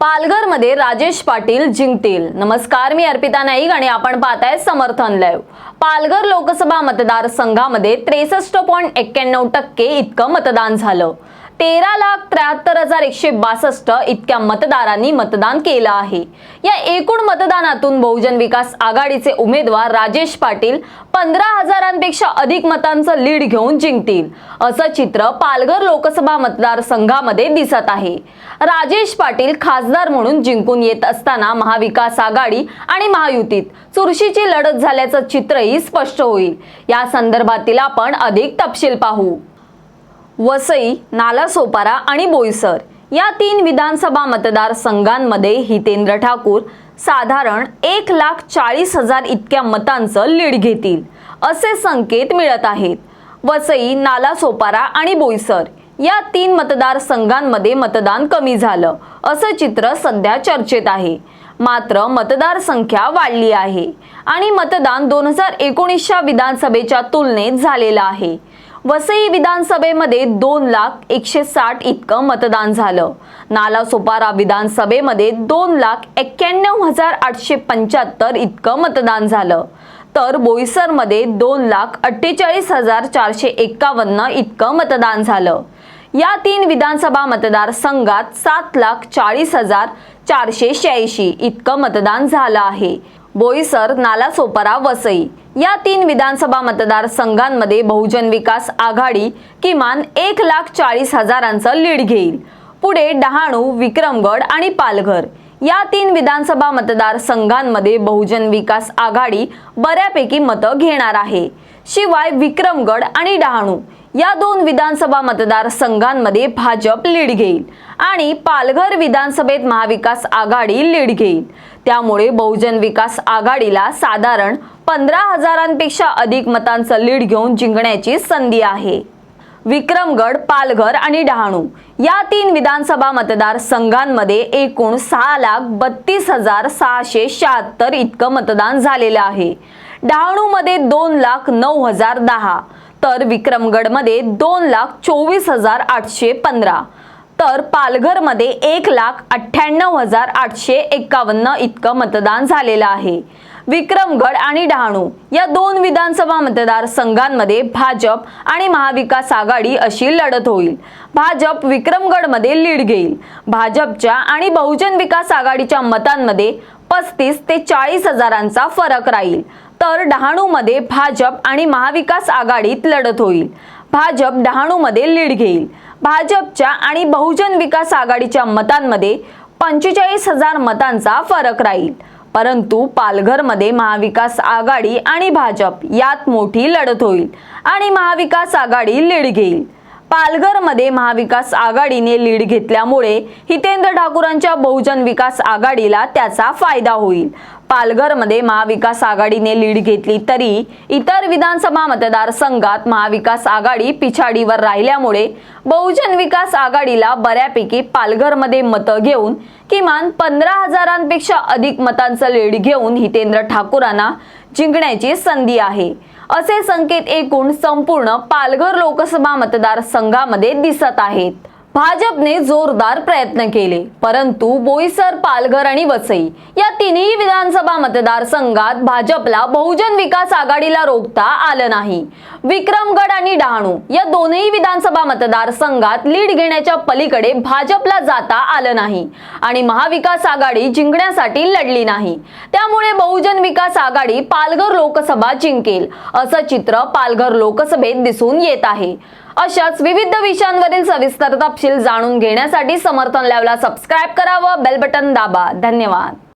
पालघरमध्ये राजेश पाटील जिंकतील. नमस्कार मी अर्पिता नाईक आणि आपण पाहताय समर्थन लाईव्ह. पालघर लोकसभा मतदारसंघामध्ये त्रेसष्ट पॉईंट एक्क्याण्णव टक्के इतकं मतदान झालं. तेरा लाख त्र्याहत्तर हजार एकशे बासष्ट इतक्या मतदारांनी मतदान केलं आहे. या एकूण मतदानातून बहुजन विकास आघाडीचे उमेदवार राजेश पाटील पंधरा हजारांपेक्षा अधिक मतांचं लीड घेऊन जिंकतील असं चित्र पालघर लोकसभा मतदारसंघामध्ये दिसत आहे. राजेश पाटील खासदार म्हणून जिंकून येत असताना महाविकास आघाडी आणि महायुतीत चुरशीची लढत झाल्याचं चित्रही स्पष्ट होईल. या संदर्भातील आपण अधिक तपशील पाहू. वसई नालासोपारा आणि बोईसर या तीन विधानसभा मतदारसंघांमध्ये हितेंद्र ठाकूर साधारण एक लाख चाळीस हजार इतक्या मतांचं लीड घेतील असे संकेत मिळत आहेत. वसई नालासोपारा आणि बोईसर या तीन मतदारसंघांमध्ये मतदान कमी झालं असं चित्र सध्या चर्चेत आहे. मात्र मतदारसंख्या वाढली आहे आणि मतदान दोन हजार एकोणीसच्या विधानसभेच्या तुलनेत झालेलं आहे. वसई विधानसभेमध्ये दोन लाख एकशे साठ इतकं मतदान झालं. नालासोपारा विधानसभेमध्ये दोन लाख एक्क्याण्णव हजार आठशे पंच्याहत्तर इतकं मतदान झालं. तर बोईसरमध्ये दोन लाख अठ्ठेचाळीस हजार चारशे एक्कावन्न इतकं मतदान झालं. या तीन विधानसभा मतदारसंघात सात लाख चाळीस हजार चारशे शहाऐंशी इतकं मतदान झालं आहे. बोईसर नालासोपारा वसई. या तीन विधानसभा मतदारसंघांमध्ये बहुजन विकास आघाडी किमान एक लाख चाळीस हजारांचं लीड घेईल. पुढे डहाणू विक्रमगड आणि पालघर या तीन विधानसभा मतदारसंघांमध्ये बहुजन विकास आघाडी बऱ्यापैकी मतं घेणार आहे. शिवाय विक्रमगड आणि डहाणू या दोन विधानसभा मतदारसंघांमध्ये भाजप लीड घेईल आणि पालघर विधानसभेत महाविकास आघाडी लीड घेईल. त्यामुळे बहुजन विकास आघाडीला साधारण पंधरा हजारांपेक्षा अधिक मतांचं लीड घेऊन जिंकण्याची संधी आहे. विक्रमगड पालघर आणि डहाणू या तीन विधानसभा मतदारसंघांमध्ये एकूण सहा लाख बत्तीस हजार सहाशे शहात्तर इतकं मतदान झालेलं आहे. डहाणूमध्ये दोन लाख नऊ हजार दहा. तर विक्रमगडमध्ये दोन लाख चोवीस हजार आठशे पंधरा. तर पालघरमध्ये एक लाख अठ्ठ्याण्णव हजार आठशे एक्कावन्न इतकं मतदान झालेलं आहे. विक्रमगड आणि डहाणू या दोन विधानसभा मतदारसंघांमध्ये भाजप आणि महाविकास आघाडी अशी लढत होईल. भाजप विक्रमगडमध्ये लीड घेईल. भाजपच्या आणि बहुजन विकास आघाडीच्या मतांमध्ये पस्तीस ते चाळीस हजारांचा फरक राहील. तर डहाणूमध्ये भाजप आणि महाविकास आघाडीत लढत होईल. भाजप डहाणूमध्ये लीड घेईल. भाजपच्या आणि बहुजन विकास आघाडीच्या मतांमध्ये पंचेचाळीस हजार मतांचा फरक राहील. परंतु पालघरमध्ये महाविकास आघाडी आणि भाजप यात मोठी लढत होईल आणि महाविकास आघाडी लीड घेईल. पालघरमध्ये महाविकास आघाडीने लीड घेतल्यामुळे हितेंद्र ठाकूरांच्या बहुजन विकास आघाडीला त्याचा फायदा होईल. पालघरमध्ये महाविकास आघाडीने लीड घेतली तरी इतर विधानसभा मतदारसंघात महाविकास आघाडी पिछाडीवर राहिल्यामुळे बहुजन विकास आघाडीला बऱ्यापैकी पालघरमध्ये मतं घेऊन किमान पंधरा हजारांपेक्षा अधिक मतांचं लीड घेऊन हितेंद्र ठाकूरांना जिंकण्याची संधी आहे. असे संकेत एकूण संपूर्ण पालघर लोकसभा मतदारसंघामध्ये दिसत आहेत. भाजपने जोरदार प्रयत्न केले परंतु बोईसर पालघर आणि वसई या तिन्ही विधानसभा मतदारसंघात भाजपला बहुजन विकास आघाडीला रोखता आलं नाही. विक्रमगड आणि डहाणू या दोनही विधानसभा मतदारसंघात लीड घेण्याच्या पलीकडे भाजपला जाता आलं नाही आणि महाविकास आघाडी जिंकण्यासाठी लढली नाही. त्यामुळे बहुजन विकास आघाडी पालघर लोकसभा जिंकेल असं चित्र पालघर लोकसभेत दिसून येत आहे. अशाच विविध विषयांवरील सविस्तर तपशील जाणून घेण्यासाठी समर्थन लावला सबस्क्राईब करावं बेल बटन दाबा. धन्यवाद.